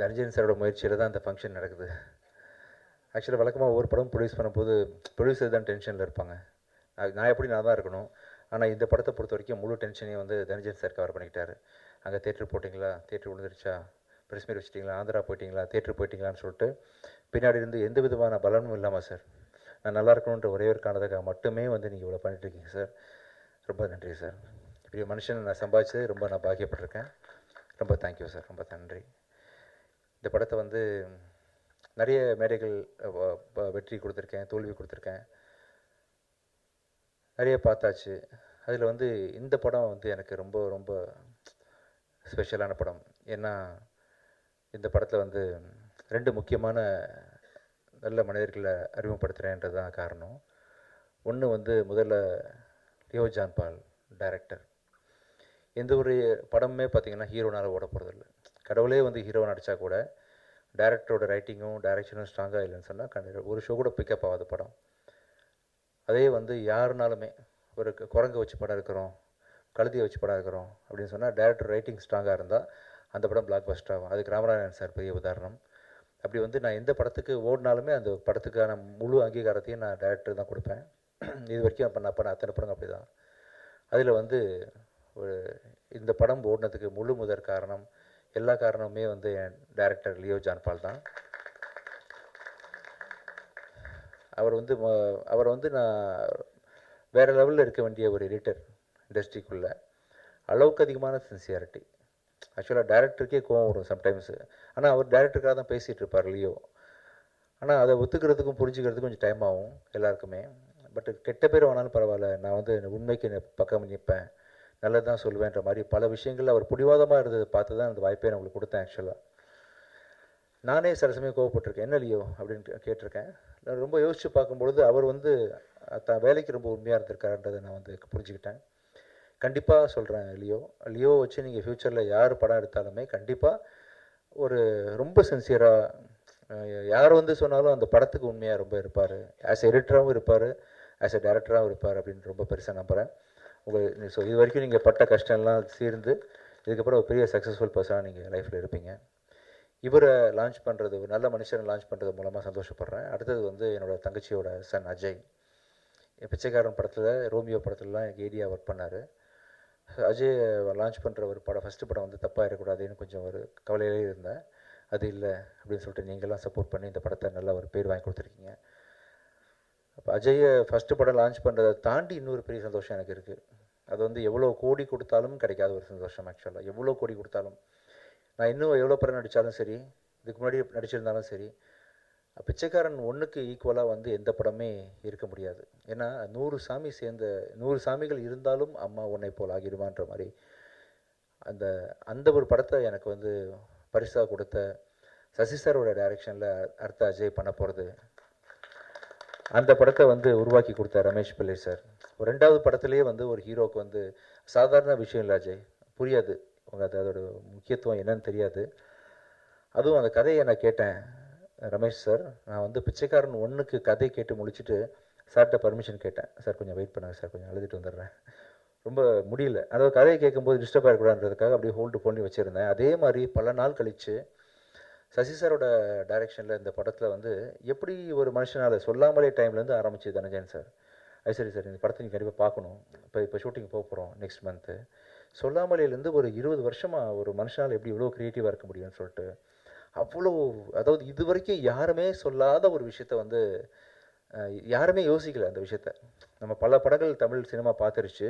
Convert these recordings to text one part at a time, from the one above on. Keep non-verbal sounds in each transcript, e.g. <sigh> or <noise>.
தனஞ்சயன் சாரோட முயற்சியில் தான் அந்த ஃபங்க்ஷன் நடக்குது. ஆக்சுவலாக வழக்கமாக ஒவ்வொரு படம் ப்ரொடியூஸ் பண்ணும்போது ப்ரொடியூசர் தான் டென்ஷனில் இருப்பாங்க. நான் எப்படி நான் தான் இருக்கணும்? ஆனால் இந்த படத்தை பொறுத்த வரைக்கும் முழு டென்ஷனையும் வந்து தனஞ்சன் சார் கவர் பண்ணிக்கிட்டாரு. அங்கே தேட்டர் போட்டிங்களா? தேட்டர் விழுந்துருச்சா? ப்ரெஸ் மீட் வச்சிட்டிங்களா? ஆந்திரா போயிட்டீங்களா? தேட்டர் போயிட்டீங்களான்னு சொல்லிட்டு பின்னாடி இருந்து எந்த விதமான பலனும் இல்லாமல் சார் நான் நல்லா இருக்கணுன்ற ஒரே ஒரு காரணத்துக்காக மட்டுமே வந்து நீங்கள் இவ்வளோ பண்ணிட்டுருக்கீங்க சார். ரொம்ப நன்றி சார். இப்படி மனுஷன் மனுஷனை நான் சம்பாதிச்சது ரொம்ப நான் பாக்கியப்பட்டிருக்கேன். ரொம்ப தேங்க்யூ சார். ரொம்ப நன்றி. இந்த படத்தை வந்து நிறைய மேடைகள் வெற்றி கொடுத்துருக்கேன் தோல்வி கொடுத்துருக்கேன். நிறைய பார்த்தாச்சு. அதில் வந்து இந்த படம் வந்து எனக்கு ரொம்ப ரொம்ப ஸ்பெஷலான படம். ஏன்னா இந்த படத்தில் வந்து ரெண்டு முக்கியமான நல்ல மனிதர்களை அறிமுகப்படுத்துகிறேன்றது தான் காரணம். ஒன்று வந்து முதல்ல லியோ ஜான்பால் டைரக்டர் எந்த ஒரு படமே பார்த்திங்கன்னா ஹீரோனால் ஓட போகிறதில்ல கடவுளே வந்து ஹீரோ நடித்தா கூட டேரக்டரோட ரைட்டிங்கும் டைரக்ஷனும் ஸ்ட்ராங்காக இல்லைன்னு சொன்னால் கண்டிப்பாக ஒரு ஷோ கூட பிக்கப் ஆகாத படம். அதே வந்து யாருனாலுமே ஒரு குரங்கை வச்சு படம் இருக்கிறோம் கழுதியை வச்சு படம் இருக்கிறோம் அப்படின்னு சொன்னால் டேரக்டர் ரைட்டிங் ஸ்ட்ராங்காக இருந்தால் அந்த படம் பிளாக் பஸ்டர் ஆகும். அதுக்கு ராமராஜன் சார் பெரிய உதாரணம். அப்படி வந்து நான் எந்த படத்துக்கு ஓடினாலுமே அந்த படத்துக்கான முழு அங்கீகாரத்தையும் நான் டேரக்டர் தான் கொடுப்பேன். இது வரைக்கும் அப்போ நான் பண்ண அத்தனை படம் அப்படி தான் அதில் வந்து ஒரு இந்த படம் ஓடினதுக்கு முழு முதற் காரணம் எல்லா காரணமுமே வந்து என் டைரக்டர் லியோ ஜான்பால் தான். அவர் வந்து அவர் வந்து நான் வேறு லெவலில் இருக்க வேண்டிய ஒரு எடிட்டர் இண்டஸ்ட்ரிக்குள்ளே அளவுக்கு அதிகமான சின்சியாரிட்டி ஆக்சுவலாக டேரக்டருக்கே கோவம் வரும் சம்டைம்ஸு ஆனால் அவர் டேரக்டருக்காக தான் பேசிகிட்டு இருப்பார் லியோ. ஆனால் அதை ஒத்துக்கிறதுக்கும் புரிஞ்சுக்கிறதுக்கும் கொஞ்சம் டைம் ஆகும் எல்லாருக்குமே. பட் கெட்ட பேர் வேணாலும் பரவாயில்ல. நான் வந்து உண்மைக்கு பக்கம் நிற்பேன் நல்லது தான் சொல்வேன்ற மாதிரி பல விஷயங்கள் அவர் பிடிவாதமாக இருந்ததை பார்த்து தான் அந்த வாய்ப்பை நான் உங்களுக்கு கொடுத்தேன் ஆக்சுவலாக நானே சில சமயம் கோவப்பட்டிருக்கேன் என்ன லியோ? அப்படின்னு கேட்டிருக்கேன். நான் ரொம்ப யோசித்து பார்க்கும்பொழுது அவர் வந்து தான் வேலைக்கு ரொம்ப உண்மையாக இருந்திருக்காருன்றதை நான் வந்து புரிஞ்சுக்கிட்டேன். கண்டிப்பாக சொல்கிறேன் லியோ. லியோ வச்சு நீங்கள் ஃப்யூச்சரில் யார் படம் எடுத்தாலுமே கண்டிப்பாக ஒரு ரொம்ப சின்சியராக யார் வந்து சொன்னாலும் அந்த படத்துக்கு உண்மையாக ரொம்ப இருப்பார். ஆஸ் எடிட்டராகவும் இருப்பார். ஆஸ் எ டேரக்டராகவும் இருப்பார் அப்படின்னு ரொம்ப பெருசாக நம்புகிறேன் உங்கள் ஸோ இது வரைக்கும் நீங்கள் பட்ட கஷ்டம்லாம் சீர்ந்து இதுக்கப்புறம் ஒரு பெரிய சக்ஸஸ்ஃபுல் பர்சனாக நீங்கள் லைஃப்பில் இருப்பீங்க. இவரை லான்ச் பண்ணுறது ஒரு நல்ல மனுஷனை லான்ச் பண்ணுறது மூலமாக சந்தோஷப்படுறேன். அடுத்தது வந்து என்னோட தங்கச்சியோட சன் அஜய். என் பிச்சைக்காரன் படத்தில் ரோமியோ படத்துலலாம் எனக்கு ஏடியா ஒர்க் பண்ணார். அஜய் லான்ச் பண்ணுற ஒரு படம் ஃபஸ்ட்டு படம் வந்து தப்பாக இருக்கக்கூடாதுன்னு கொஞ்சம் ஒரு கவலையிலே இருந்தேன். அது இல்லை அப்படின்னு சொல்லிட்டு நீங்களாம் சப்போர்ட் பண்ணி இந்த படத்தை நல்ல ஒரு பேர் வாங்கி கொடுத்துருக்கீங்க. அப்போ அஜயை ஃபஸ்ட்டு படம் லான்ச் பண்ணுறதை தாண்டி இன்னொரு பெரிய சந்தோஷம் எனக்கு இருக்குது அது வந்து எவ்வளோ கோடி கொடுத்தாலும் கிடைக்காத ஒரு சந்தோஷம் ஆக்சுவலாக எவ்வளோ கோடி கொடுத்தாலும். நான் இன்னும் எவ்வளோ படம் நடித்தாலும் சரி இதுக்கு முன்னாடி நடிச்சிருந்தாலும் சரி பிச்சைக்காரன் ஒன்றுக்கு ஈக்குவலாக வந்து எந்த படமே இருக்க முடியாது. ஏன்னா நூறு சாமி சேர்ந்த நூறு சாமிகள் இருந்தாலும் அம்மா உன்னை போல் ஆகிடுமான்ற மாதிரி அந்த அந்த ஒரு படத்தை எனக்கு வந்து பரிசாக கொடுத்த சசி சாரோட டைரக்ஷனில் அடுத்த அஜய் பண்ண போகிறது அந்த படத்தை வந்து உருவாக்கி கொடுத்த ரமேஷ் பிள்ளை சார். ஒரு ரெண்டாவது படத்துலேயே வந்து ஒரு ஹீரோக்கு வந்து சாதாரண விஷயம் இல்லை அஜய். புரியாது. உங்க அது அதோட முக்கியத்துவம் என்னன்னு தெரியாது. அதுவும் அந்த கதையை நான் கேட்டேன் ரமேஷ் சார். நான் வந்து பிச்சைக்காரன் ஒன்றுக்கு கதை கேட்டு முடிச்சுட்டு சார்கிட்ட பர்மிஷன் கேட்டேன். சார் கொஞ்சம் வெயிட் பண்ணுங்கள் சார். கொஞ்சம் எழுதிட்டு வந்துடுறேன். ரொம்ப முடியல. அதாவது கதையை கேட்கும்போது டிஸ்டர்ப் ஆகக்கூடாதுன்றதுக்காக அப்படியே ஹோல்டு பண்ணி வச்சுருந்தேன். அதே மாதிரி பல நாள் கழித்து சசி சாரோட டைரெக்ஷனில் இந்த படத்தில் வந்து எப்படி ஒரு மனுஷனால் சொல்லாமலே டைம்லேருந்து ஆரம்பிச்சு தனஞ்சயன் சார். அது சரி சார். இந்த படத்தை நீங்கள் கண்டிப்பாக பார்க்கணும். இப்போ இப்போ ஷூட்டிங் போக போகிறோம் நெக்ஸ்ட் மந்த்து சொல்லாமலேருந்து ஒரு இருபது வருஷமாக ஒரு மனுஷனால் எப்படி இவ்வளோ க்ரியேட்டிவாக இருக்க முடியும்னு சொல்லிட்டு அவ்வளோ அதாவது இது வரைக்கும் யாருமே சொல்லாத ஒரு விஷயத்த வந்து யாருமே யோசிக்கல அந்த விஷயத்த. நம்ம பல படங்கள் தமிழ் சினிமா பார்த்துருச்சு.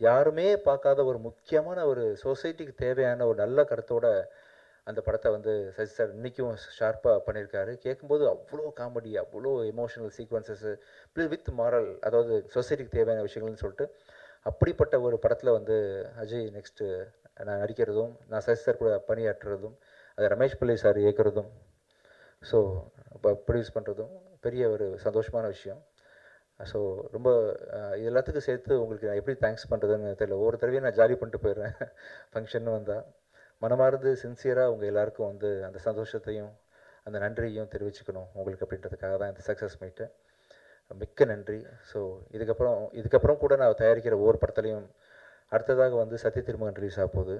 யாருமே பார்க்காத ஒரு முக்கியமான ஒரு சொசைட்டிக்கு தேவையான ஒரு நல்ல கருத்தோட அந்த படத்தை வந்து சசி சார் இன்றைக்கும் ஷார்ப்பாக பண்ணியிருக்காரு. கேட்கும்போது அவ்வளோ காமெடி அவ்வளோ emotional sequences please with moral அதாவது சொசைட்டிக்கு தேவையான விஷயங்கள்னு சொல்லிட்டு அப்படிப்பட்ட ஒரு படத்தில் வந்து அஜய் நெக்ஸ்ட்டு நான் நடிக்கிறதும் நான் சசி சார் கூட பணியாற்றுறதும் அது ரமேஷ் பிள்ளை சார் இயக்கிறதும் ஸோ இப்போ ப்ரொடியூஸ் பண்ணுறதும் பெரிய ஒரு சந்தோஷமான விஷயம். ஸோ ரொம்ப இது எல்லாத்துக்கும் சேர்த்து உங்களுக்கு நான் எப்படி தேங்க்ஸ் பண்ணுறதுன்னு தெரியல. ஒவ்வொரு தடவையும் நான் ஜாலி பண்ணிட்டு போயிடுறேன். <laughs> ஃபங்க்ஷன் வந்தால் மனமார்ந்து சின்சியராக உங்கள் எல்லாருக்கும் வந்து அந்த சந்தோஷத்தையும் அந்த நன்றியையும் தெரிவிச்சுக்கணும் உங்களுக்கு அப்படின்றதுக்காக தான் இந்த சக்ஸஸ் மீட்டு மிக்க நன்றி. ஸோ இதுக்கப்புறம் இதுக்கப்புறம் கூட நான் தயாரிக்கிற ஒவ்வொரு படத்துலையும் அடுத்ததாக வந்து சத்திய திருமகன் ரிலீஸ் ஆக போகுது.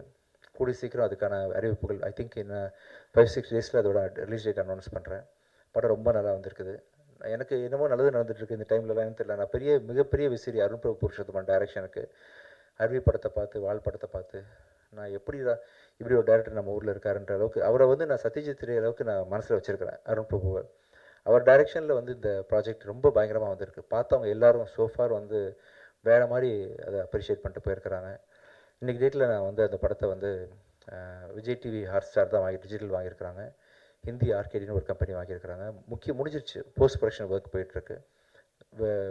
கூடி சீக்கிரம் அதுக்கான அறிவிப்புகள் ஐ திங்க் இன்னும் ஃபைவ் சிக்ஸ் டேஸில் அதோட ரிலீஸ் டேட் அனௌன்ஸ் பண்ணுறேன் படம் ரொம்ப நல்லா வந்திருக்குது. எனக்கு என்னமோ நல்லது நடந்துட்டுருக்கு இந்த டைம்லலாம் தெரியல. நான் பெரிய மிகப்பெரிய விசிறி அருண் பிரபு புருஷோத்தமன் டைரக்ஷனுக்கு அருவி படத்தை பார்த்து வாழ் படத்தை பார்த்து நான் எப்படி தான் இப்படி ஒரு டேரக்டர் நம்ம ஊரில் இருக்காருன்ற அளவுக்கு அவரை வந்து நான் சத்யஜித் ரே அளவுக்கு நான் மனசில் வச்சுருக்கிறேன். அருண் பிரபுவை. அவர் டைரெக்ஷனில் வந்து இந்த ப்ராஜெக்ட் ரொம்ப பயங்கரமாக வந்திருக்கு. பார்த்தவங்க எல்லாரும் சோஃபார் வந்து வேறு மாதிரி அதை அப்ரிஷியேட் பண்ணிட்டு போயிருக்கிறாங்க. இன்றைக்கி டேட்டில் நான் வந்து அந்த படத்தை வந்து விஜய் டிவி ஹாட் ஸ்டார் தான் வாங்கி டிஜிட்டல் வாங்கியிருக்கிறாங்க. ஹிந்தி ஆர்கேடின்னு ஒரு கம்பெனி வாங்கியிருக்கிறாங்க. முக்கிய முடிஞ்சிருச்சு. போஸ்ட் ப்ரொடக்ஷன் ஒர்க் போயிட்டுருக்கு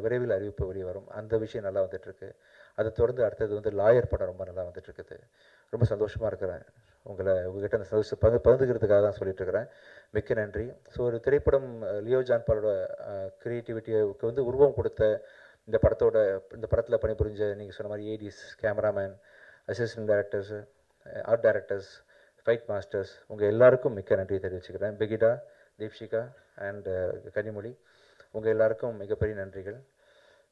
விரைவில் அறிவிப்பு வெளியே வரும். அந்த விஷயம் நல்லா வந்துட்டுருக்கு. அதை தொடர்ந்து அடுத்தது வந்து லாயர் படம் ரொம்ப நல்லா வந்துட்டுருக்குது. ரொம்ப சந்தோஷமாக இருக்கிறேன். உங்களை உங்ககிட்ட அந்த சந்தோஷம் பகிர்ந்து பகிர்ந்துக்கிறதுக்காக தான் சொல்லிட்டு இருக்கிறேன். மிக்க நன்றி. ஸோ ஒரு திரைப்படம் லியோ ஜான்பாலோட க்ரியேட்டிவிட்டிக்கு வந்து உருவம் கொடுத்த இந்த படத்தோட இந்த படத்தில் பணிபுரிஞ்ச நீங்கள் சொன்ன மாதிரி ADs cameraman assistant directors art directors fight masters உங்கள் எல்லாருக்கும் மிக்க நன்றி தெரிவிச்சுக்கிறேன். பெகிடா தீப்ஷிகா அண்ட் கனிமொழி உங்கள் எல்லாருக்கும் மிகப்பெரிய நன்றிகள்.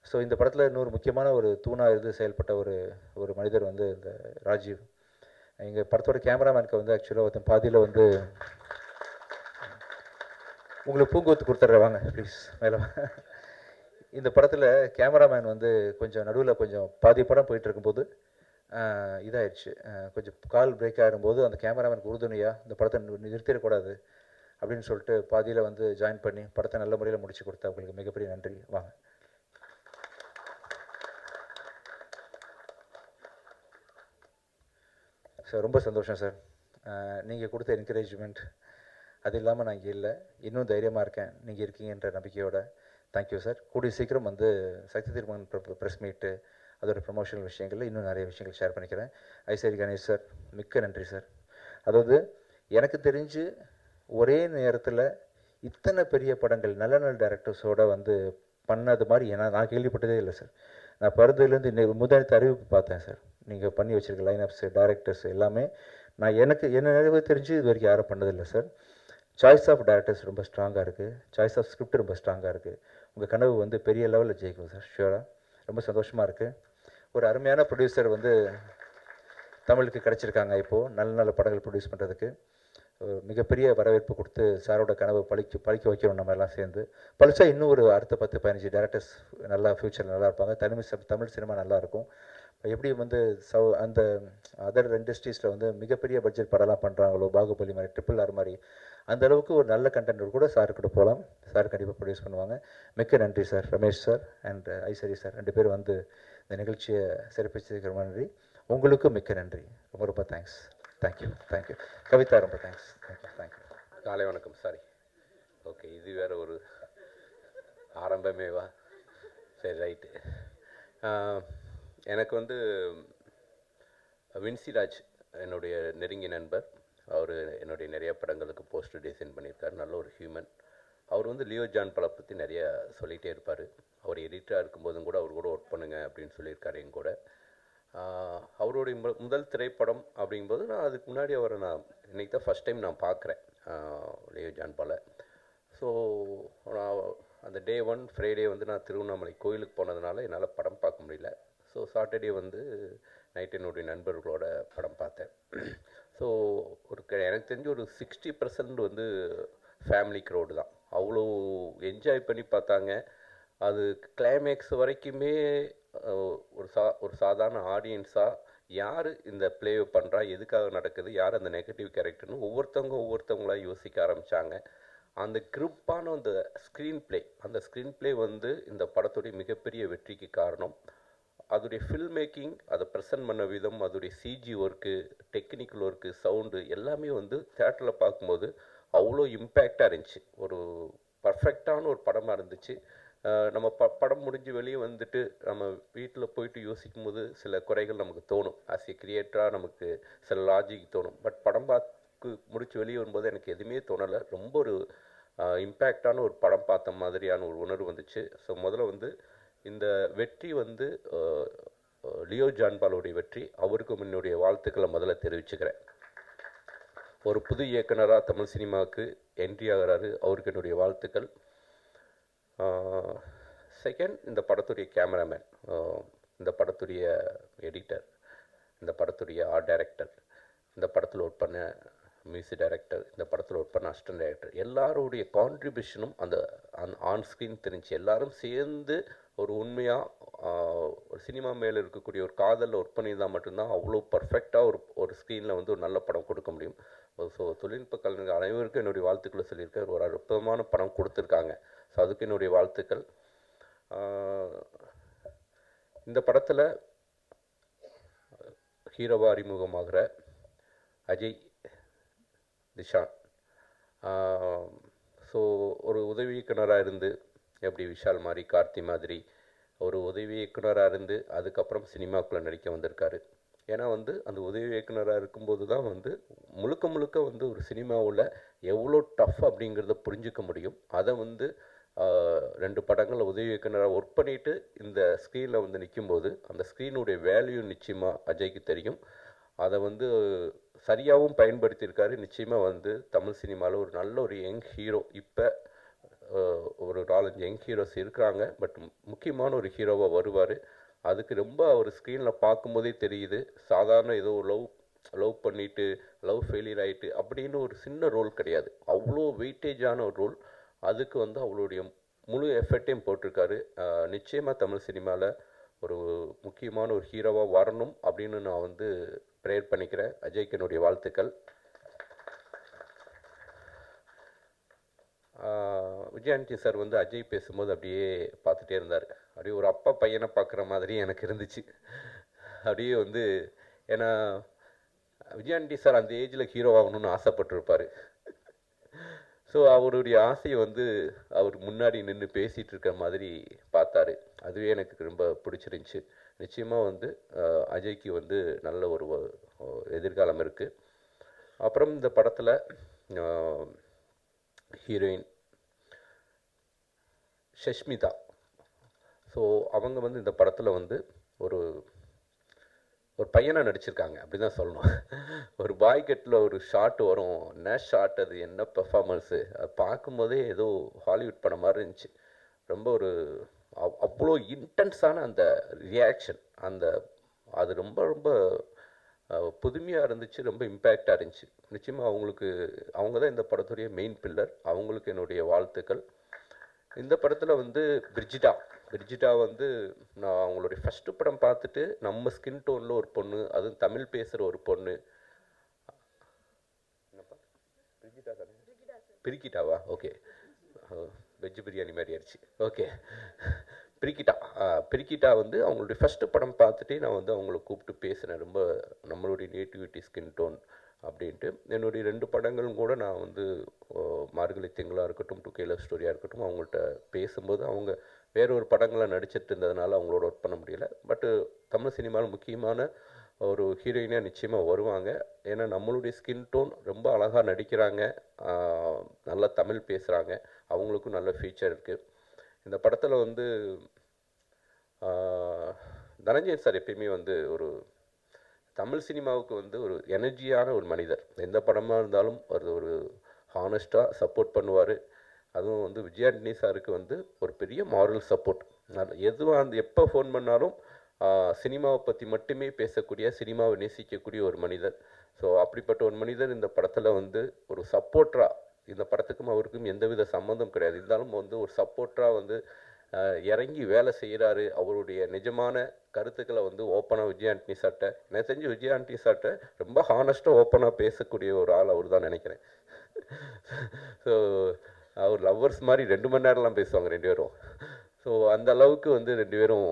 ஸோ இந்த படத்தில் இன்னொரு முக்கியமான ஒரு தூணாக இருந்து செயல்பட்ட ஒரு ஒரு மனிதர் வந்து இந்த ராஜீவ். எங்கள் படத்தோட கேமராமேனுக்கு வந்து ஆக்சுவலாக ஒருத்தன் பாதியில் வந்து உங்களுக்கு பூங்கொத்து கொடுத்துட்றேன் வாங்க ப்ளீஸ் மேலே இந்த படத்தில் கேமராமேன் வந்து கொஞ்சம் நடுவில் கொஞ்சம் பாதி படம் போயிட்டு இருக்கும்போது கொஞ்சம் கால் பிரேக் ஆகிடும்போது அந்த கேமராமேனுக்கு உறுதுணையாக இந்த படத்தை நிறுத்திடக்கூடாது அப்படின்னு சொல்லிட்டு பாதியில் வந்து ஜாயின் பண்ணி படத்தை நல்ல முறையில் முடிச்சு கொடுத்தா உங்களுக்கு மிகப்பெரிய நன்றி. வாங்க. சார் ரொம்ப சந்தோஷம் சார். நீங்கள் கொடுத்த என்கரேஜ்மெண்ட் அது இல்லாமல் நான் இங்கே இல்லை. இன்னும் தைரியமாக இருக்கேன். நீங்கள் இருக்கீங்கன்ற நம்பிக்கையோட தேங்க்யூ சார் கூடிய சீக்கிரம் வந்து சக்தி திருமகன் ப்ரெஸ் மீட்டு அதோட ப்ரமோஷனல் விஷயங்களில் இன்னும் நிறைய விஷயங்கள் ஷேர் பண்ணிக்கிறேன். ஐசரி கணேஷ் சார் மிக்க நன்றி சார் அதாவது எனக்கு தெரிஞ்சு ஒரே நேரத்தில் இத்தனை பெரிய படங்கள் நல்ல நல்ல டேரக்டர்ஸோடு வந்து பண்ணது மாதிரி ஏன்னா நான் கேள்விப்பட்டதே இல்லை சார் நான் பருதுலேருந்து இன்னைக்கு முதலத்து அறிவிப்பு பார்த்தேன் சார் நீங்கள் பண்ணி வச்சிருக்க லைனப்ஸு டேரக்டர்ஸ் எல்லாமே நான் எனக்கு என்ன நிறைவு தெரிஞ்சு இது வரைக்கும் யாரும் பண்ணதில்லை சார் சாய்ஸ் ஆஃப் டேரக்டர்ஸ் ரொம்ப ஸ்ட்ராங்காக இருக்குது சாய்ஸ் ஆஃப் ஸ்கிரிப்ட் ரொம்ப ஸ்ட்ராங்காக இருக்குது உங்கள் கனவு வந்து பெரிய லெவலில் ஜெயிக்கும் சார் ஷியோராக ரொம்ப சந்தோஷமாக இருக்குது ஒரு அருமையான ப்ரொடியூசர் வந்து தமிழுக்கு கிடச்சிருக்காங்க இப்போது நல்ல நல்ல படங்கள் ப்ரொடியூஸ் பண்ணுறதுக்கு மிகப்பெரிய வரவேற்பு கொடுத்து சாரோட கனவு பழிக்க பழிக்க வைக்கிறோம் நம்ம எல்லாம் சேர்ந்து. பழிச்சா இன்னும் ஒரு அடுத்த பத்து பதினஞ்சு டேரக்டர்ஸ் நல்லா ஃப்யூச்சரில் நல்லா இருப்பாங்க. தமிழ் தமிழ் சினிமா நல்லாயிருக்கும் எப்படி வந்து சவு அந்த அதர் இண்டஸ்ட்ரீஸில் வந்து மிகப்பெரிய பட்ஜெட் படம்லாம் பண்ணுறாங்களோ பாகுபலி மாதிரி ட்ரிபிள் ஆர் மாதிரி அந்த அளவுக்கு ஒரு நல்ல கண்டென்ட் கூட சார் கூட போகலாம் சார் கண்டிப்பாக ப்ரொடியூஸ் பண்ணுவாங்க. மிக்க நன்றி sir Ramesh sir and Aishwari sir ரெண்டு பேரும் வந்து இந்த நிகழ்ச்சியை சிறப்பிச்சதுக்கு ரொம்ப நன்றி. உங்களுக்கும் மிக்க நன்றி. ரொம்ப ரொம்ப தேங்க்ஸ் தேங்க்யூ தேங்க்யூ கவிதா ரொம்ப தேங்க்ஸ் தேங்க்யூ தேங்க்யூ காலை வணக்கம். சாரி ஓகே இது வேறு ஒரு ஆரம்பமேவா? சரி ரைட்டு எனக்கு வந்து வின்சிராஜ் என்னுடைய நெருங்கிய நண்பர். அவர் என்னுடைய நிறைய படங்களுக்கு போஸ்டர் டிசைன் பண்ணியிருக்காரு. நல்ல ஒரு ஹியூமன். அவர் வந்து லியோ ஜான் படம் பற்றி நிறைய சொல்லிகிட்டே இருப்பார். அவர் எடிட்டராக இருக்கும்போதும் கூட அவர் கூட ஒர்க் பண்ணுங்க அப்படின்னு சொல்லியிருக்காரு என் கூட. அவருடைய மு- முதல் திரைப்படம் அப்படிங்கும்போது நான் அதுக்கு முன்னாடி அவரை நான் இன்னைக்கு தான் ஃபஸ்ட் டைம் நான் பார்க்குறேன் லியோ ஜான் பாலை ஸோ நான் அந்த டே ஒன் ஃப்ரைடே வந்து நான் திருவண்ணாமலை கோயிலுக்கு போனதுனால என்னால் படம் பார்க்க முடியல. ஸோ சாட்டர்டே வந்து நைட் என்னுடைய நண்பர்களோட படம் பார்த்தேன். ஸோ ஒரு க- எனக்கு தெரிஞ்சு ஒரு சிக்ஸ்டி பர்சன்ட் வந்து ஃபேமிலி க்ரௌடு தான். அவ்வளோ என்ஜாய் பண்ணி பார்த்தாங்க. அது கிளைமேக்ஸ் வரைக்குமே ஒரு சா ஒரு சாதாரண ஆடியன்ஸாக யார் இந்த ப்ளேவை பண்ணுறா எதுக்காக நடக்குது யார் அந்த நெகட்டிவ் கேரக்டர்னு ஒவ்வொருத்தவங்க ஒவ்வொருத்தவங்களா யோசிக்க ஆரம்பித்தாங்க அந்த கிரிப்பான அந்த ஸ்க்ரீன் ப்ளே அந்த ஸ்க்ரீன் ப்ளே வந்து இந்த படத்துடைய மிகப்பெரிய வெற்றிக்கு காரணம். அதோடைய ஃபில்ம் மேக்கிங் அதை ப்ரெசென்ட் பண்ண விதம் அதோடைய CG work technical work sound எல்லாமே வந்து தேட்டரில் பார்க்கும்போது அவ்வளோ இம்பேக்டாக இருந்துச்சு. ஒரு பர்ஃபெக்டான ஒரு படமாக இருந்துச்சு. நம்ம ப படம் முடிஞ்சு வெளியே வந்துட்டு நம்ம வீட்டில் போயிட்டு யோசிக்கும் போது சில குறைகள் நமக்கு தோணும். ஆஸ் ஏ கிரியேட்டராக நமக்கு சில லாஜிக் தோணும். பட் படம் பார்த்து முடிச்சு வெளியே வரும்போது எனக்கு எதுவுமே தோணலை. ரொம்ப ஒரு இம்பேக்டான ஒரு படம் பார்த்த மாதிரியான ஒரு உணர்வு வந்துச்சு. ஸோ முதல்ல வந்து இந்த வெற்றி வந்து லியோ ஜான்பாலுடைய வெற்றி அவருக்கும் என்னுடைய வாழ்த்துக்களை முதல்ல தெரிவிச்சுக்கிறேன். ஒரு புது இயக்குனராக தமிழ் சினிமாவுக்கு என்ட்ரி ஆகிறாரு. அவருக்கு என்னுடைய வாழ்த்துக்கள். செகண்ட் இந்த படத்துடைய கேமராமேன் இந்த படத்துடைய எடிட்டர் இந்த படத்துடைய ஆர்ட் டைரக்டர் இந்த படத்தில் ஒர்க் பண்ண மியூசிக் டைரக்டர் இந்த படத்தில் ஒர்க் பண்ண அசிஸ்டன்ட் டைரக்டர் எல்லாருடைய கான்ட்ரிபியூஷனும் அந்த அந்த ஆன் ஸ்க்ரீன் தெரிஞ்சு எல்லாரும் சேர்ந்து ஒரு உண்மையாக ஒரு சினிமா மேலே இருக்கக்கூடிய ஒரு காதலில் ஒர்க் பண்ணியிருந்தால் மட்டும்தான் அவ்வளோ பர்ஃபெக்டாக ஒரு ஒரு ஸ்க்ரீனில் வந்து ஒரு நல்ல படம் கொடுக்க முடியும். ஸோ தொழில்நுட்ப கலைஞர்கள் அனைவருக்கும் என்னுடைய வாழ்த்துக்களை சொல்லியிருக்கேன். ஒரு அற்புதமான படம் கொடுத்துருக்காங்க. ஸோ அதுக்கு என்னுடைய வாழ்த்துக்கள். இந்த படத்தில் ஹீரோவா அறிமுகமாகிற அஜய் திஷா ஸோ um, ஒரு உதவி இயக்குனராக இருந்து எப்படி விஷால் மாதிரி கார்த்தி மாதிரி ஒரு உதவி இயக்குனராக இருந்து அதுக்கப்புறம் சினிமாக்குள்ளே நடிக்க வந்திருக்காரு. ஏன்னா வந்து அந்த உதவி இயக்குனராக இருக்கும்போது தான் வந்து முழுக்க முழுக்க வந்து ஒரு சினிமாவில் எவ்வளோ டஃப் அப்படிங்கிறத புரிஞ்சுக்க முடியும். அதை வந்து ரெண்டு படங்களில் உதவி இயக்குனராக ஒர்க் பண்ணிவிட்டு இந்த ஸ்க்ரீனில் வந்து நிற்கும்போது அந்த ஸ்க்ரீனுடைய வேல்யூ நிச்சயமாக அஜய்க்கு தெரியும். அதை வந்து சரியாகவும் பயன்படுத்தியிருக்காரு. நிச்சயமாக வந்து தமிழ் சினிமாவில் ஒரு நல்ல ஒரு யங் ஹீரோ. இப்போ ஒரு நாலஞ்சு யங் ஹீரோஸ் இருக்கிறாங்க. பட் முக்கியமான ஒரு ஹீரோவாக வருவார். அதுக்கு ரொம்ப அவர் ஸ்க்ரீனில் பார்க்கும்போதே தெரியுது. சாதாரண ஏதோ லவ் லவ் பண்ணிட்டு லவ் ஃபெயிலியர் ஆகிட்டு அப்படின்னு ஒரு சின்ன ரோல் கிடையாது. அவ்வளோ வெயிட்டேஜான ஒரு ரோல். அதுக்கு வந்து அவளுடைய முழு எஃபர்ட்டையும் போட்டிருக்காரு. நிச்சயமாக தமிழ் சினிமாவில் ஒரு முக்கியமான ஒரு ஹீரோவாக வரணும் அப்படின்னு நான் வந்து ப்ரேயர் பண்ணிக்கிறேன் அஜய்க்கு என்னுடைய வாழ்த்துக்கள். ஆஹ் விஜயாண்டி சார் வந்து அஜய் பேசும்போது அப்படியே பார்த்துட்டே இருந்தார். அப்படியே ஒரு அப்பா பையனை பார்க்குற மாதிரி எனக்கு இருந்துச்சு. அப்படியே வந்து ஏன்னா விஜயாண்டி சார் அந்த ஏஜில் ஹீரோ ஆகணும்னு ஆசைப்பட்டிருப்பார். ஸோ அவருடைய ஆசையை வந்து அவர் முன்னாடி நின்று பேசிகிட்டு இருக்கிற மாதிரி பார்த்தாரு. அதுவே எனக்கு ரொம்ப பிடிச்சிருந்துச்சி. நிச்சயமாக வந்து அஜய்க்கு வந்து நல்ல ஒரு எதிர்காலம் இருக்குது அப்புறம் இந்த படத்தில் ஹீரோயின் ஷஷ்மிதா. ஸோ அவங்க வந்து இந்த படத்தில் வந்து ஒரு ஒரு பையனை நடிச்சிருக்காங்க அப்படி தான் சொல்லணும். ஒரு பாய்கெட்டில் ஒரு ஷாட் வரும். என்ன ஷாட் அது? என்ன பெர்ஃபார்மன்ஸு அது பார்க்கும்போதே ஏதோ ஹாலிவுட் படம் மாதிரி இருந்துச்சு. ரொம்ப ஒரு அவ்வளோ இன்டென்ஸான அந்த ரியாக்ஷன் அந்த அது ரொம்ப ரொம்ப புதுமையாக இருந்துச்சு. ரொம்ப இம்பேக்டாக இருந்துச்சு. நிச்சயமாக அவங்களுக்கு அவங்க தான் இந்த படத்துடைய மெயின் பில்லர் அவங்களுக்கு என்னுடைய வாழ்த்துக்கள். இந்த படத்தில் வந்து பிரிஜிட்டா பிரிஜிட்டா வந்து நான் அவங்களுடைய ஃபஸ்ட்டு படம் பார்த்துட்டு நம்ம ஸ்கின் டோனில் ஒரு பொண்ணு அதுவும் தமிழ் பேசுகிற ஒரு பொண்ணு. என்னப்பா? பிரிஜிட்டா தானே? பிரிக்கிட்டாவா? ஓகே வெஜ் பிரியாணி மாதிரி ஆயிடுச்சு. ஓகே பிரிக்கிட்டா. பிரிக்கிட்டா வந்து அவங்களுடைய ஃபஸ்ட்டு படம் பார்த்துட்டே நான் வந்து அவங்கள கூப்பிட்டு பேசினேன். ரொம்ப நம்மளுடைய நேட்டிவிட்டி ஸ்கின் டோன் அப்படின்ட்டு. என்னுடைய ரெண்டு படங்களும் கூட நான் வந்து மார்கழி திங்களாக இருக்கட்டும் டு கேலர் ஸ்டோரியாக இருக்கட்டும் அவங்கள்ட்ட பேசும்போது அவங்க வேற ஒரு படங்களை நடிச்சிட்டு இருந்ததுனால அவங்களோட ஒர்க் பண்ண முடியல. பட்டு தமிழ் சினிமாவில் முக்கியமான ஒரு ஹீரோயினாக நிச்சயமாக வருவாங்க. ஏன்னா நம்மளுடைய ஸ்கின் டோன் ரொம்ப அழகாக நடிக்கிறாங்க. நல்லா தமிழ் பேசுகிறாங்க அவங்களுக்கும் நல்ல ஃபியூச்சர் இருக்குது இந்த படத்தில் வந்து தனஞ்சயன் சார் எப்பயுமே வந்து ஒரு தமிழ் சினிமாவுக்கு வந்து ஒரு எனர்ஜியான ஒரு மனிதர். எந்த படமாக இருந்தாலும் அது ஒரு ஹானஸ்ட்டாக சப்போர்ட் பண்ணுவார். அதுவும் வந்து விஜயாண்டனி சாருக்கு வந்து ஒரு பெரிய மாரல் சப்போர்ட் எதுவாக அந்த எப்போ ஃபோன் பண்ணாலும் சினிமாவை பற்றி மட்டுமே பேசக்கூடிய சினிமாவை நேசிக்கக்கூடிய ஒரு மனிதர். ஸோ அப்படிப்பட்ட ஒரு மனிதர் இந்த படத்தில் வந்து ஒரு சப்போர்ட்டராக இந்த படத்துக்கும் அவருக்கும் எந்தவித சம்மந்தம் கிடையாது. இருந்தாலும் வந்து ஒரு சப்போர்ட்டராக வந்து இறங்கி வேலை செய்கிறாரு அவருடைய நிஜமான கருத்துக்களை வந்து ஓப்பனாக விஜயாண்டனி சார்ட்ட எனக்கு தெரிஞ்சு விஜயாண்டனி சார்ட்ட ரொம்ப ஹானஸ்ட்டாக ஓப்பனாக பேசக்கூடிய ஒரு ஆள் அவர் தான் நினைக்கிறேன். <laughs> ஸோ அவர் லவ்வர்ஸ் மாதிரி ரெண்டு மணி நேரம்லாம் பேசுவாங்க ரெண்டு பேரும். ஸோ அந்த அளவுக்கு வந்து ரெண்டு பேரும்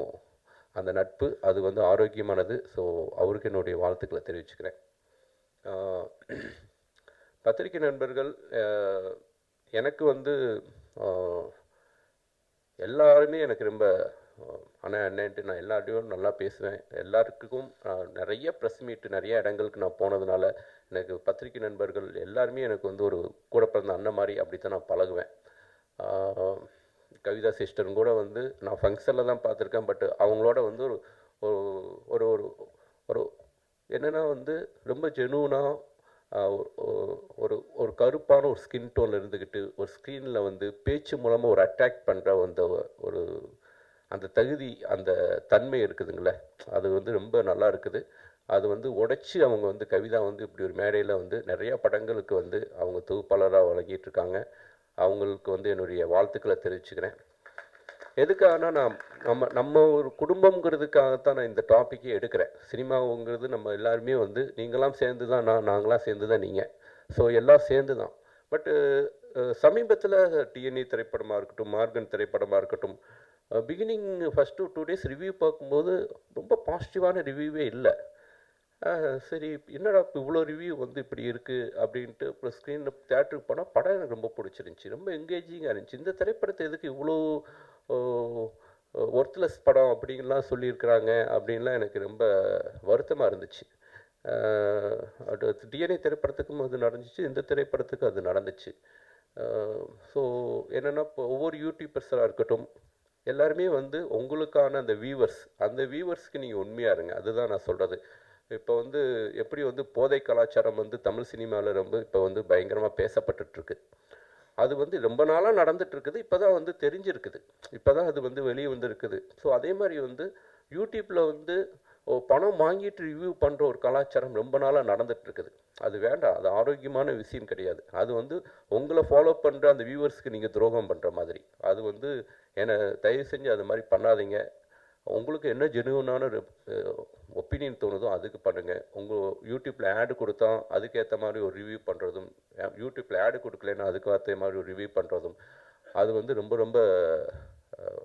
அந்த நட்பு அது வந்து ஆரோக்கியமானது. ஸோ அவருக்கு என்னுடைய வாழ்த்துக்களை தெரிவிச்சுக்கிறேன். பத்திரிகை நண்பர்கள் எனக்கு வந்து எல்லாருமே எனக்கு ரொம்ப ஆனால் என்னட்டு நான் எல்லார்டையும் நல்லா பேசுவேன். எல்லாருக்கும் நான் நிறைய ப்ரெஸ் மீட்டு நிறைய இடங்களுக்கு நான் போனதுனால எனக்கு பத்திரிக்கை நண்பர்கள் எல்லாருமே எனக்கு வந்து ஒரு கூட பிறந்த அண்ணன் மாதிரி அப்படி தான் நான் பழகுவேன். கவிதா சிஸ்டரும் கூட வந்து நான் ஃபங்க்ஷனில் தான் பார்த்துருக்கேன். பட் அவங்களோட வந்து ஒரு ஒரு- ஒரு ஒரு ஒரு என்னென்னா வந்து ரொம்ப ஜெனூனாக ஒரு ஒரு கருப்பான ஒரு ஸ்கின் டோனில் இருந்துக்கிட்டு ஒரு ஸ்க்ரீனில் வந்து பேச்சு மூலமாக ஒரு அட்ராக்ட் பண்ணுற அந்த ஒரு அந்த தகுதி அந்த தன்மை இருக்குதுங்களே. அது வந்து ரொம்ப நல்லா இருக்குது. அது வந்து உடைச்சி அவங்க வந்து கவிதா வந்து இப்படி ஒரு மேடையில் வந்து நிறையா படங்களுக்கு வந்து அவங்க தொகுப்பாளராக வழங்கிட்டு இருக்காங்க அவங்களுக்கு வந்து என்னுடைய வாழ்த்துக்களை தெரிவிச்சுக்கிறேன். எதுக்காகனா நான் நம்ம நம்ம ஒரு குடும்பங்கிறதுக்காகத்தான் நான் இந்த டாப்பிக்கே எடுக்கிறேன். சினிமாவுங்கிறது நம்ம எல்லாருமே வந்து நீங்களாம் சேர்ந்து தான் நான் நாங்களாம் சேர்ந்து தான் நீங்கள் ஸோ எல்லாம் சேர்ந்து தான் பட்டு சமீபத்தில் டிஎன்ஏ திரைப்படமாக இருக்கட்டும் மார்கன் திரைப்படமாக இருக்கட்டும் beginning first two days review பார்க்கும்போது ரொம்ப பாசிட்டிவான ரிவ்யூவே இல்லை. சரி என்னடா இப்போ இவ்வளோ ரிவ்யூ வந்து இப்படி இருக்குது அப்படின்ட்டு அப்புறம் ஸ்க்ரீனில் தேட்டருக்கு போனால் படம் எனக்கு ரொம்ப பிடிச்சிருந்துச்சி. ரொம்ப எங்கேஜிங்காக இருந்துச்சு. இந்த திரைப்படத்தை எதுக்கு இவ்வளோ ஒர்த்லெஸ் படம் அப்படின்லாம் சொல்லியிருக்கிறாங்க அப்படின்லாம் எனக்கு ரொம்ப வருத்தமாக இருந்துச்சு. அஹ் டிஎன்ஏ திரைப்படத்துக்கும் அது நடந்துச்சு. இந்த திரைப்படத்துக்கும் அது நடந்துச்சு. ஸோ என்னென்னா இப்போ ஒவ்வொரு யூடியூபர்ஸாக இருக்கட்டும் எல்லாருமே வந்து உங்களுக்கான அந்த வியூவர்ஸ் அந்த வியூவர்ஸ்க்கு நீங்கள் உண்மையாக இருங்க. அதுதான் நான் சொல்கிறது இப்போ வந்து எப்படி வந்து போதை கலாச்சாரம் வந்து தமிழ் சினிமாவில் ரொம்ப இப்போ வந்து பயங்கரமாக பேசப்பட்டுட்ருக்கு. அது வந்து ரொம்ப நாளாக நடந்துகிட்ருக்குது இருக்குது இப்போ தான் வந்து தெரிஞ்சிருக்குது. இப்போ தான் அது வந்து வெளியே வந்திருக்குது. ஸோ அதே மாதிரி வந்து யூடியூப்பில் வந்து பணம் வாங்கிட்டு ரிவ்யூ பண்ணுற ஒரு கலாச்சாரம் ரொம்ப நாளாக நடந்துட்டு இருக்குது அது வேண்டாம் அது ஆரோக்கியமான விஷயம் கிடையாது. அது வந்து உங்களை ஃபாலோ பண்ணுற அந்த வியூவர்ஸ்க்கு நீங்கள் துரோகம் பண்ணுற மாதிரி. அது வந்து என்னை தயவு செஞ்சு அது மாதிரி பண்ணாதீங்க. உங்களுக்கு என்ன ஜெனுவனான ஒப்பீனியன் தோணுதோ அதுக்கு பண்ணுங்கள் உங்கள் யூடியூப்பில் ஆடு கொடுத்தா அதுக்கேற்ற மாதிரி ஒரு ரிவ்யூ பண்ணுறதும் யூடியூப்பில் ஆடு கொடுக்கலன்னா அதுக்கு ஏற்ற மாதிரி ஒரு ரிவ்யூ பண்ணுறதும் அது வந்து ரொம்ப ரொம்ப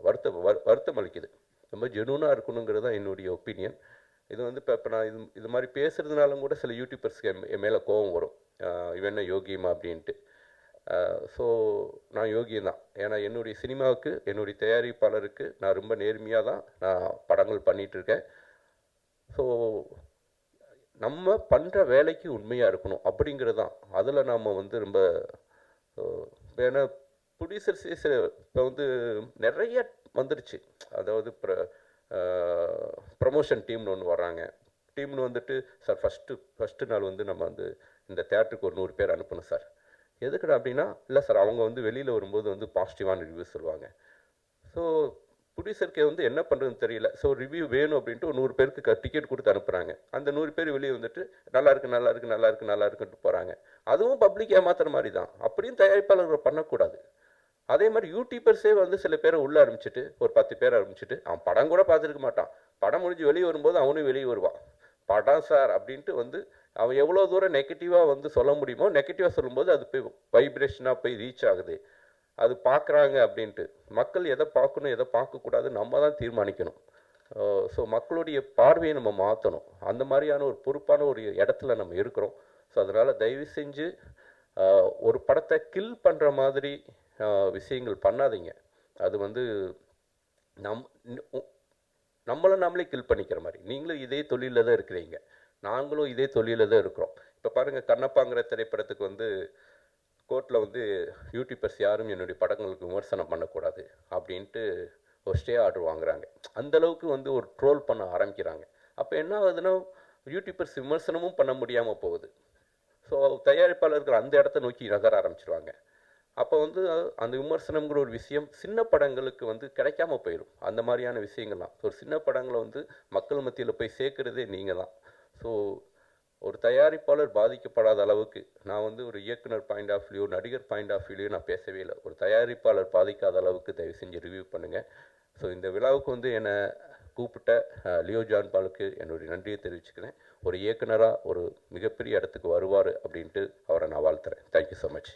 வருத்த வருத்தம் வருத்தம் அளிக்குது. ரொம்ப ஜெனூனாக இருக்கணுங்கிறது தான் என்னுடைய ஒப்பீனியன் இது வந்து இப்போ இப்போ நான் இது இது மாதிரி பேசுகிறதுனாலும் கூட சில யூடியூபர்ஸ்க்கு என் மேலே கோபம் வரும். இவன் என்ன யோகியமா அப்படின்ட்டு. ஸோ நான் யோகியம் தான் ஏன்னா என்னுடைய சினிமாவுக்கு என்னுடைய தயாரிப்பாளருக்கு நான் ரொம்ப நேர்மையாக தான் நான் படங்கள் பண்ணிகிட்ருக்கேன் ஸோ நம்ம பண்ணுற வேலைக்கு உண்மையாக இருக்கணும் அப்படிங்கிறது தான் அதில் நாம் வந்து ரொம்ப ஏன்னா ப்ரொடியூசர்ஸே சில இப்போ வந்து நிறைய வந்துடுச்சு அதாவது ப்ர ப்ரமோஷன் டீம்னு ஒன்று வர்றாங்க. டீம்னு வந்துட்டு சார் ஃபஸ்ட்டு ஃபஸ்ட்டு நாள் வந்து நம்ம வந்து இந்த தேட்டருக்கு ஒரு நூறு பேர் அனுப்பணும் சார். எதுக்குடா அப்படின்னா இல்லை சார் அவங்க வந்து வெளியில் வரும்போது வந்து பாசிட்டிவான ரிவ்யூ சொல்லுவாங்க. ஸோ ப்ரொடியூசருக்கு வந்து என்ன பண்ணுறதுன்னு தெரியல. ஸோ ரிவ்யூ வேணும் அப்படின்ட்டு ஒரு நூறு பேருக்கு டிக்கெட் கொடுத்து அனுப்புகிறாங்க அந்த நூறு பேர் வெளியே வந்துட்டு நல்லா இருக்கு நல்லா இருக்கு நல்லா இருக்கு நல்லா இருக்குன்ட்டு போகிறாங்க அதுவும் பப்ளிக் ஏமாத்துற மாதிரி தான். அப்படியும் தயாரிப்பாளர்கள் பண்ணக்கூடாது. அதே மாதிரி யூடியூபர்ஸே வந்து சில பேரை உள்ள ஆரம்பிச்சிட்டு ஒரு பத்து பேர் ஆரம்பிச்சிட்டு அவன் படம் கூட பார்த்துருக்க மாட்டான். படம் முடிஞ்சு வெளியே வரும்போது அவனும் வெளியே வருவான். படம் சார் அப்படின்ட்டு வந்து அவன் எவ்வளோ தூரம் நெகட்டிவாக வந்து சொல்ல முடியுமோ நெகட்டிவாக சொல்லும்போது அது போய் வைப்ரேஷனாக போய் ரீச் ஆகுது. அது பார்க்குறாங்க அப்படின்ட்டு. மக்கள் எதை பார்க்கணும் எதை பார்க்கக்கூடாது நம்ம தான் தீர்மானிக்கணும். ஸோ மக்களுடைய பார்வையை நம்ம மாற்றணும் அந்த மாதிரியான ஒரு பொறுப்பான ஒரு இடத்துல நம்ம இருக்கிறோம். ஸோ அதனால் தயவு செஞ்சு ஒரு படத்தை கில் பண்ணுற மாதிரி விஷயங்கள் பண்ணாதீங்க. அது வந்து நம் உ- நம்மளை நாமளே கில் பண்ணிக்கிற மாதிரி. நீங்களும் இதே தொழிலில் தான் இருக்கிறீங்க. நாங்களும் இதே தொழிலில் தான் இருக்கிறோம். இப்போ பாருங்கள் கண்ணப்பாங்கிற திரைப்படத்துக்கு வந்து கோர்ட்டில் வந்து யூடியூபர்ஸ் யாரும் என்னுடைய படங்களுக்கு விமர்சனம் பண்ணக்கூடாது அப்படின்ட்டு ஒரு ஸ்டே ஆர்டர் வாங்குறாங்க. அந்த அளவுக்கு வந்து ஒரு ட்ரோல் பண்ண ஆரம்பிக்கிறாங்க. அப்போ என்ன ஆகுதுன்னா யூடியூபர்ஸ் விமர்சனமும் பண்ண முடியாமல் போகுது. ஸோ தயாரிப்பாளர்கள் அந்த இடத்த நோக்கி நகர ஆரம்பிச்சிருவாங்க. அப்போ வந்து அந்த விமர்சனம்ங்கிற ஒரு விஷயம் சின்ன படங்களுக்கு வந்து கிடைக்காம போயிடும். அந்த மாதிரியான விஷயங்கள்லாம். ஒரு சின்ன படங்களை வந்து மக்கள் மத்தியில் போய் சேர்க்குறதே நீங்கள் தான். ஸோ ஒரு தயாரிப்பாளர் பாதிக்கப்படாத அளவுக்கு நான் வந்து ஒரு இயக்குனர் பாயிண்ட் ஆஃப் வியூ நடிகர் பாயிண்ட் ஆஃப் வியூலையும் நான் பேசவே இல்லை. ஒரு தயாரிப்பாளர் பாதிக்காத அளவுக்கு தயவு செஞ்சு ரிவ்யூ பண்ணுங்கள் ஸோ இந்த விழாவுக்கு வந்து என்னை கூப்பிட்ட லியோ ஜான் பாலுக்கு என்னுடைய நன்றியை தெரிவிச்சுக்கிறேன். ஒரு இயக்குனராக ஒரு மிகப்பெரிய இடத்துக்கு வருவார் அப்படின்ட்டு அவரை நான் வாழ்த்துறேன். Thank you so much